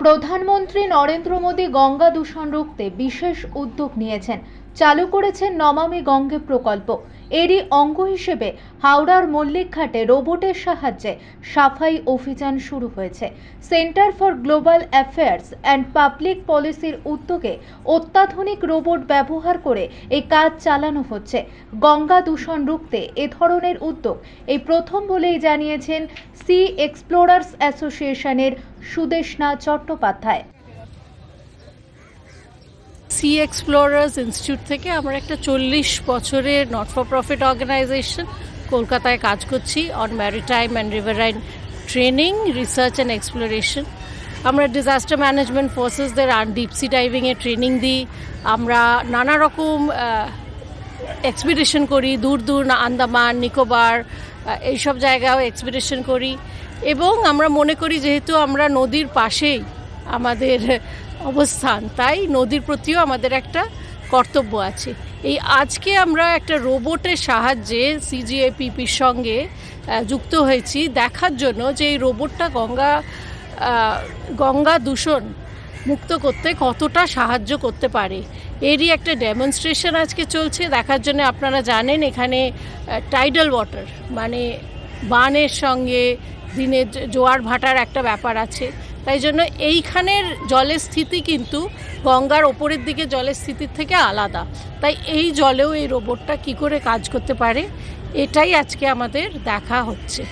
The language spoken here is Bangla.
প্রধানমন্ত্রী নরেন্দ্র মোদী গঙ্গা দূষণ রুখতে বিশেষ উদ্যোগ নিয়েছেন। চালু করেছেন নমামি গঙ্গে প্রকল্প। এরই অঙ্গ হিসেবে হাওড়ার মল্লিকঘাটে রোবটের সাহায্যে সাফাই অভিযান শুরু হয়েছে। Centre for Global Affairs and Public পলিসির উদ্যোগে অত্যাধুনিক রোবট ব্যবহার করে এই কাজ চালানো হচ্ছে। গঙ্গা দূষণ রুখতে এ ধরনের উদ্যোগ এই প্রথম বলেই জানিয়েছেন সি এক্সপ্লোরার্স অ্যাসোসিয়েশনের Sudeshna Chattopadhyay. Sea Explorers Institute থেকে আমরা একটা চল্লিশ বছরের নট ফর প্রফিট অর্গানাইজেশন কলকাতায় কাজ করছি on maritime and riverine training research and exploration আমরা ডিজাস্টার ম্যানেজমেন্ট ফোর্সেসদের আর ডিপসি ডাইভিংয়ে ট্রেনিং দিই। আমরা নানা রকম এক্সপিডিশন করি, দূর দূর আন্দামান, নিকোবর এইসব জায়গাও এক্সপিডিশন করি। এবং আমরা মনে করি যেহেতু আমরা নদীর পাশেই আমাদের অবস্থান, তাই নদীর প্রতিও আমাদের একটা কর্তব্য আছে। এই আজকে আমরা একটা রোবটের সাহায্যে সিজিএপিপির সঙ্গে যুক্ত হয়েছি দেখার জন্য যে এই রোবটটা গঙ্গা গঙ্গা দূষণ মুক্ত করতে কতটা সাহায্য করতে পারে। এরই একটা ডেমনস্ট্রেশন আজকে চলছে, দেখার জন্য আপনারা জানেন এখানে টাইডাল ওয়াটার মানে বানের সঙ্গে দিনে জ- জোয়ার ভাটার একটা ব্যাপার আছে। তাই জন্য এইখানের জলের স্থিতি কিন্তু গঙ্গার ওপরের দিকে জলের স্থিতির থেকে আলাদা। তাই এই জলেও এই রোবটটা কি করে কাজ করতে পারে, এটাই আজকে আমাদের দেখা হচ্ছে।